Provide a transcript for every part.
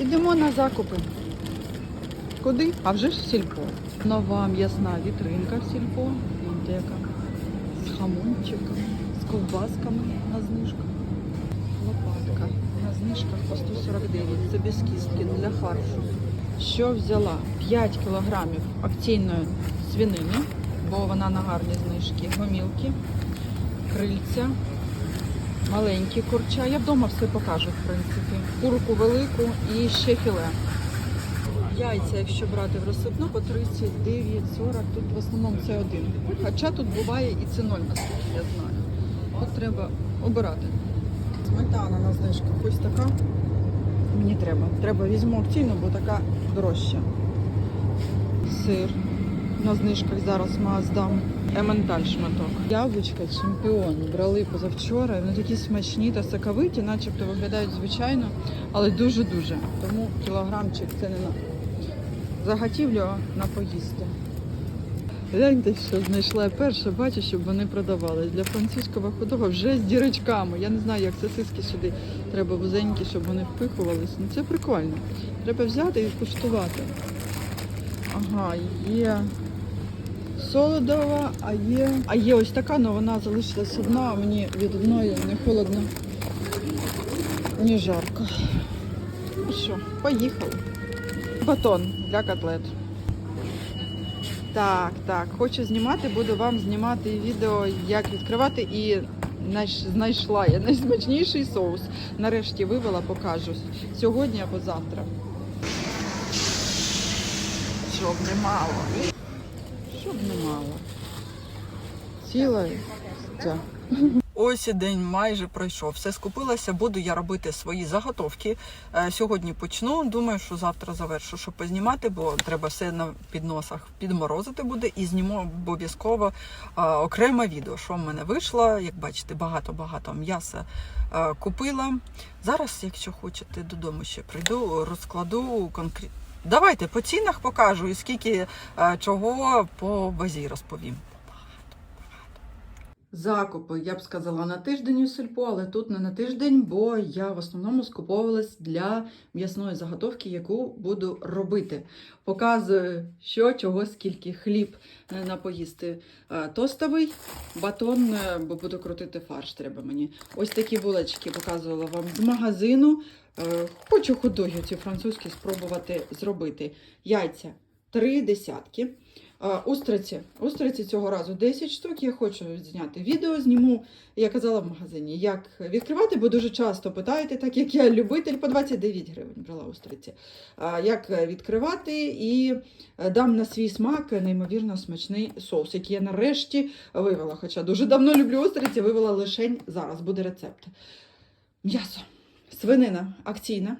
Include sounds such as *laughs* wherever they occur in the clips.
Ідемо на закупи. Куди? А вже ж в сільпо. Нова м'ясна вітринка в сільпо. Гляньте. З хамончиком, з ковбасками на знижках. Лопатка на знижках по 149. Це без кістки для фаршу. Що взяла? 5 кілограмів акційної свинини, бо вона на гарні знижки. Гомілки, крильця, маленькі курча. Я вдома все покажу, в принципі. Курку велику і ще філе. Яйця, якщо брати в розсипну, по 39,40, тут в основному це один. Хоча тут буває і це ноль, наскільки я знаю. От треба обирати. Сметана на знижках ось така. Мені треба. Треба візьму акційну, бо така дорожча. Сир. На знижках зараз маздам. Ементаль шматок. Яблучка чемпіон. Брали позавчора. Вони такі смачні та соковиті, начебто виглядають звичайно, але дуже-дуже. Тому кілограмчик це не на заготівлю, на поїсти. Гляньте, що знайшла перше, бачу, щоб вони продавались. Для французького худого вже з дірочками. Я не знаю, як сосиски сюди треба вузенькі, щоб вони впихувались. Ну це прикольно. Треба взяти і куштувати. Ага, є солодова, а є. А є ось така, але вона залишилась одна, а мені від одної не холодно, ні жарко. Ну що, поїхали. Батон для котлет. Так, так. Хочу знімати, буду вам знімати відео, як відкривати і знайшла я найсмачніший соус. Нарешті вивела, покажу. Сьогодні або завтра. Щоб не мало. Щоб не мало. Ціла ця. Ось і день майже пройшов. Все скупилася, буду я робити свої заготовки. Е, Сьогодні почну. Думаю, що завтра завершу, щоб познімати, бо треба все на підносах підморозити буде і зніму обов'язково е, окреме відео, що в мене вийшло. Як бачите, багато-багато м'яса е, купила. Зараз, якщо хочете, додому ще прийду, розкладу конкретно. Давайте по цінах покажу і скільки е, чого по базі розповім. Закупи, я б сказала, на тиждень у сільпо, але тут не на тиждень, бо я в основному скуповувалась для м'ясної заготовки, яку буду робити. Показую, що, чого, скільки хліб е, на поїсти е, тостовий, батон, бо буду крутити фарш, треба мені. Ось такі булочки показувала вам з магазину. Е, Хочу ходою ці французькі спробувати зробити. Яйця три десятки. Устриці. Устриці цього разу 10 штук. Я хочу зняти відео, зніму, я казала в магазині, як відкривати, бо дуже часто питаєте, так як я любитель, по 29 гривень брала устриці. Як відкривати і е, дам на свій смак неймовірно смачний соус, який я нарешті вивела. Хоча дуже давно люблю устриці, вивела лише зараз, буде рецепт. М'ясо. Свинина акційна.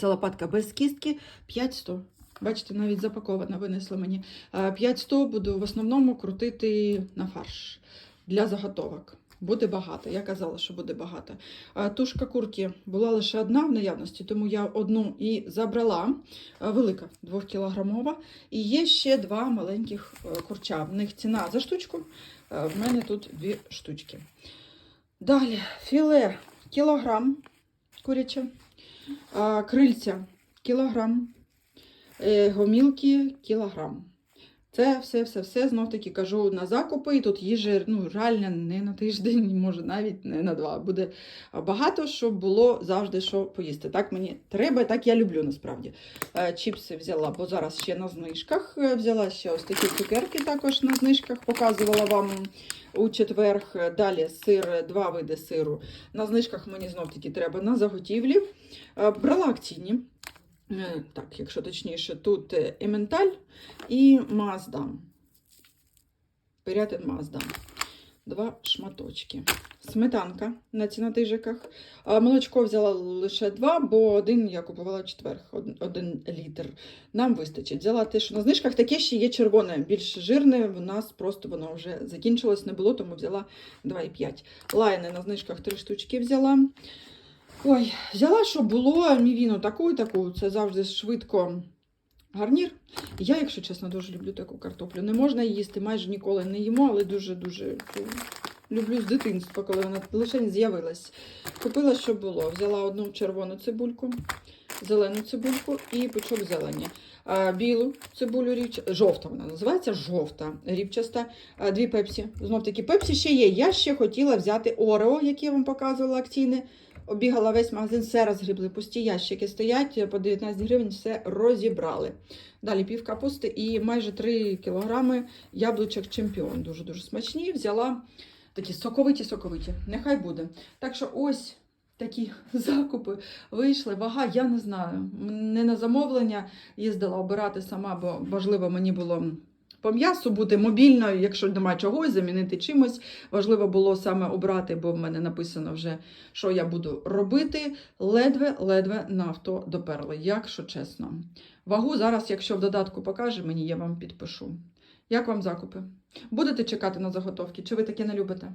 Це лопатка без кістки 500. Бачите, навіть запакована винесла мені. Е, 500 буду в основному крутити на фарш для заготовок. Буде багато. Я казала, що буде багато. Е, Тушка курки була лише одна в наявності, тому я одну і забрала. Е, Велика, 2-кілограмова. І є ще два маленьких е, курча. В них ціна за штучку. е, В мене тут дві штучки. Далі філе кілограм куряче, е, крильця кілограм. Е, гомілки кілограм. Це все, все, все знов таки кажу на закупи. І тут їжі ну, реально не на тиждень, *laughs* може навіть не на два. Буде багато, щоб було завжди що поїсти. Так мені треба, так я люблю насправді. Е, Чіпси взяла, бо зараз ще на знижках. Е, Взяла ще ось такі цукерки також на знижках. Показувала вам у четверг. Далі сир, два види сиру. На знижках мені знов таки треба на заготівлі. Е, Брала акційні. Е, Так, якщо точніше, тут Ементаль і Маздам. Пирятин Маздам. Два шматочки. Сметанка на цінотижиках. Молочко взяла лише два, бо один я купувала четверг, один літр. Нам вистачить. Взяла те, що на знижках таке ще є червоне, більш жирне. В нас просто воно вже закінчилось, не було, тому взяла 2,5. Лайни на знижках три штучки взяла. Ой, взяла, що було мівіну таку таку. Це завжди швидко гарнір. Я, якщо чесно, дуже люблю таку картоплю. Не можна її їсти, майже ніколи не їмо, але дуже-дуже люблю з дитинства, коли вона лише з'явилась. Купила, що було. Взяла одну червону цибульку, зелену цибульку і пучок зелені. Білу цибулю рівч... жовта вона називається жовта рівчаста. Дві пепсі. Знов таки пепсі ще є. Я ще хотіла взяти Орео, яке я вам показувала акційне. Обігала весь магазин, все розгрібли. Пусті ящики стоять по 19 гривень, все розібрали. Далі пів капусти і майже 3 кілограми яблучок чемпіон. Дуже-дуже смачні. Взяла такі соковиті-соковиті. Нехай буде. Так що ось такі *laughs* закупи вийшли. Вага, я не знаю. Не на замовлення їздила обирати сама, бо важливо мені було. По м'ясу бути мобільною, якщо немає чогось, замінити чимось. Важливо було саме обрати, бо в мене написано вже, що я буду робити. Ледве-ледве на авто доперли, якщо чесно. Вагу зараз, якщо в додатку покаже мені, я вам підпишу. Як вам закупи? Будете чекати на заготовки? Чи ви таке не любите?